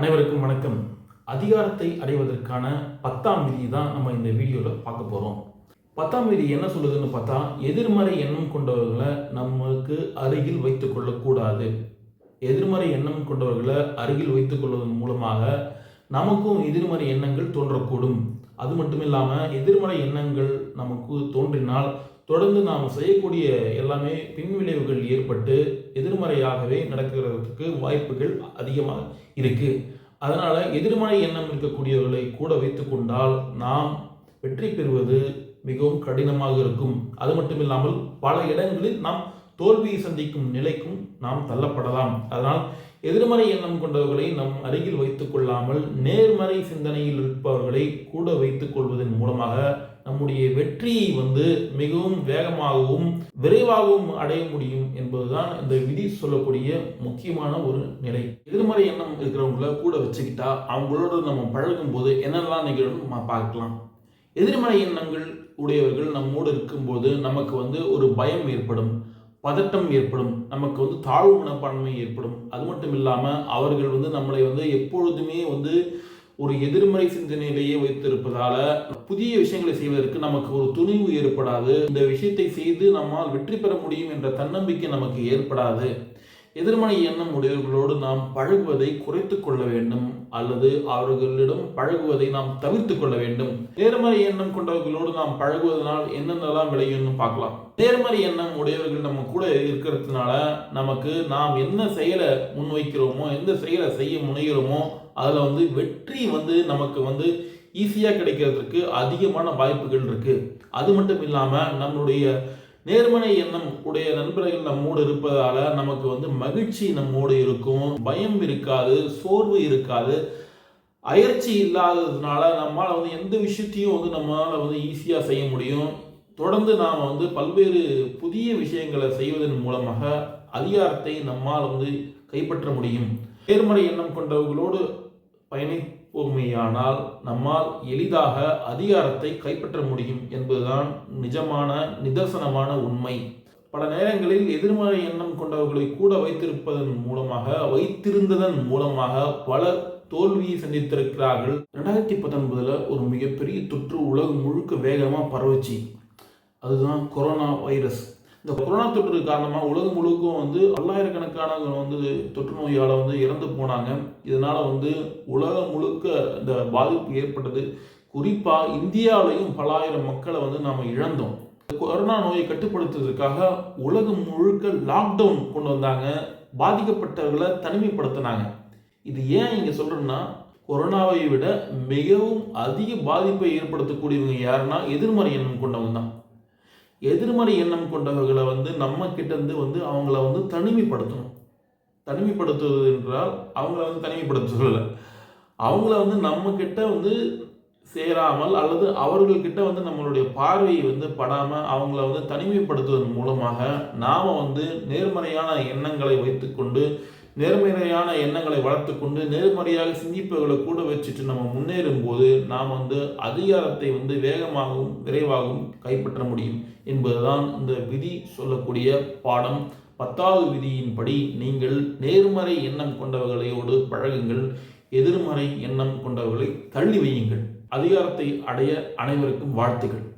அனைவருக்கும் வணக்கம். அதிகாரத்தை அடைவதற்கான பத்தாம் விதி தான் நம்ம இந்த வீடியோவில் பார்க்க போகிறோம் பத்தாம் விதி என்ன சொல்லுதுன்னு பார்த்தா எதிர்மறை எண்ணம் கொண்டவர்களை நமக்கு அருகில் வைத்துக்கொள்ளக்கூடாது எதிர்மறை எண்ணம் கொண்டவர்களை அருகில் வைத்துக்கொள்வதன் மூலமாக நமக்கும் எதிர்மறை எண்ணங்கள் தோன்றக்கூடும். அது மட்டும் இல்லாமல் எதிர்மறை எண்ணங்கள் நமக்கு தோன்றினால் தொடர்ந்து நாம் செய்யக்கூடிய எல்லாமே பின்விளைவுகள் ஏற்பட்டு எதிர்மறையாகவே நடக்கிறதுக்கு வாய்ப்புகள் அதிகமாக இருக்கு. அதனால எதிர்மறை எண்ணம் இருக்கக்கூடியவர்களை கூட வைத்து கொண்டால் நாம் வெற்றி பெறுவது மிகவும் கடினமாக இருக்கும். அது மட்டும் இல்லாமல் பல இடங்களில் நாம் தோல்வியை சந்திக்கும் நிலைக்கும் நாம் தள்ளப்படலாம். அதனால் எதிர்மறை எண்ணம் கொண்டவர்களை நம் அருகில் வைத்துக் கொள்ளாமல் நேர்மறை சிந்தனையில் இருப்பவர்களை கூட வைத்துக் கொள்வதன் மூலமாக நம்முடைய வெற்றியை வந்து மிகவும் வேகமாகவும் விரைவாகவும் அடைய முடியும் என்பதுதான் இந்த விதி சொல்லக்கூடிய முக்கியமான ஒரு நிலை. எதிர்மறை எண்ணம் இருக்கிறவங்கள கூட வச்சுக்கிட்டா அவங்களோட நம்ம பழகும் போது என்னெல்லாம் நிகழும் நம்ம பார்க்கலாம். எதிர்மறை எண்ணங்கள் உடையவர்கள் நம்மோடு இருக்கும்போது நமக்கு வந்து ஒரு பயம் ஏற்படும் பதட்டம் ஏற்படும் நமக்கு வந்து தாழ்வு மனப்பான்மை ஏற்படும். அது மட்டும் இல்லாமல் அவர்கள் வந்து நம்மளை வந்து எப்பொழுதுமே வந்து ஒரு எதிர்மறை சிந்தனையிலேயே வைத்திருப்பதால புதிய விஷயங்களை செய்வதற்கு நமக்கு ஒரு துணிவு ஏற்படாது. இந்த விஷயத்தை செய்து நம்மால் வெற்றி பெற முடியும் என்ற தன்னம்பிக்கை நமக்கு ஏற்படாது. எதிர்மறை எண்ணம் உடையவர்களோடு நாம் பழகுவதை குறைத்து கொள்ள வேண்டும் அல்லது அவர்களிடம் பழகுவதை நாம் தவிர்த்து கொள்ள வேண்டும். நேர்மறை எண்ணம் கொண்டவர்களோடு நாம் பழகுவதனால் என்னென்னலாம் விளையும்னு பார்க்கலாம். நேர்மறை எண்ணம் உடையவர்கள் நம்ம கூட இருக்கிறதுனால நமக்கு நாம் என்ன செயலை முன்வைக்கிறோமோ எந்த செயலை செய்ய முனைகிறோமோ அதில் வந்து வெற்றி வந்து நமக்கு வந்து ஈஸியாக கிடைக்கிறதுக்கு அதிகமான வாய்ப்புகள் இருக்குது அது மட்டும் இல்லாமல் நம்மளுடைய நேர்மறை எண்ணம் உடைய நண்பர்கள் நம்மோடு இருப்பதால நமக்கு வந்து மகிழ்ச்சி நம்மோடு இருக்கும். பயம் இருக்காது சோர்வு இருக்காது. அயற்சி இல்லாததுனால நம்மளால் வந்து எந்த விஷயத்தையும் வந்து நம்மளால் வந்து ஈஸியாக செய்ய முடியும். தொடர்ந்து நாம் வந்து பல்வேறு புதிய விஷயங்களை செய்வதன் மூலமாக அதிகாரத்தை நம்மால் வந்து கைப்பற்ற முடியும். நேர்மறை எண்ணம் கொண்டவர்களோடு பயணி பயணிப்போமேயானால் நம்மால் எளிதாக அதிகாரத்தை கைப்பற்ற முடியும் என்பதுதான் நிஜமான நிதர்சனமான உண்மை. பல நேரங்களில் எதிர்மறை எண்ணம் கொண்டவர்களை கூட வைத்திருப்பதன் மூலமாக வைத்திருந்ததன் மூலமாக பல தோல்வியை சந்தித்திருக்கிறார்கள். ரெண்டாயிரத்தி பத்தொன்பதுல ஒரு மிகப்பெரிய தொற்று உலகம் முழுக்க வேகமாக பரவுச்சு. அதுதான் கொரோனா வைரஸ் இந்த கொரோனா தொற்று காரணமாக உலகம் முழுக்கும் வந்து பல்லாயிரக்கணக்கானவங்க வந்து தொற்று நோயால் வந்து இறந்து போனாங்க. இதனால் வந்து உலகம் முழுக்க இந்த பாதிப்பு ஏற்பட்டது. குறிப்பாக இந்தியாவிலையும் பல்லாயிரம் மக்களை வந்து நாம் இழந்தோம். கொரோனா நோயை கட்டுப்படுத்துவதற்காக உலகம் முழுக்க லாக்டவுன் கொண்டு வந்தாங்க. பாதிக்கப்பட்டவர்களை தனிமைப்படுத்தினாங்க. இது ஏன் இங்கே சொல்கிறேன்னா கொரோனாவை விட மிகவும் அதிக பாதிப்பை ஏற்படுத்தக்கூடியவங்க யாருன்னா எதிர்மறை எண்ணம் கொண்டவங்க தான். எதிர்மறை எண்ணம் கொண்டவர்களை வந்து நம்ம கிட்டேருந்து வந்து அவங்கள வந்து தனிமைப்படுத்தணும். தனிமைப்படுத்துவது என்றால் அவங்கள வந்து தனிமைப்படுத்த சொல்லலை அவங்கள வந்து நம்ம கிட்ட வந்து சேராமல் அல்லது அவர்கள்கிட்ட வந்து நம்மளுடைய பார்வையை வந்து படாமல் அவங்கள வந்து தனிமைப்படுத்துவதன் மூலமாக நாம் வந்து நேர்மறையான எண்ணங்களை வைத்துக்கொண்டு நேர்மறையான எண்ணங்களை வளர்த்து கொண்டு நேர்மறையாக சிந்திப்பவர்களை கூட வச்சுட்டு நம்ம முன்னேறும் போது நாம் வந்து அதிகாரத்தை வந்து வேகமாகவும் விரைவாகவும் கைப்பற்ற முடியும் என்பதுதான் இந்த விதி சொல்லக்கூடிய பாடம். பத்தாவது விதியின்படி நீங்கள் நேர்மறை எண்ணம் கொண்டவர்களையோடு பழகுங்கள் எதிர்மறை எண்ணம் கொண்டவர்களை தள்ளி வையுங்கள். அதிகாரத்தை அடைய அனைவருக்கும் வாழ்த்துகள்.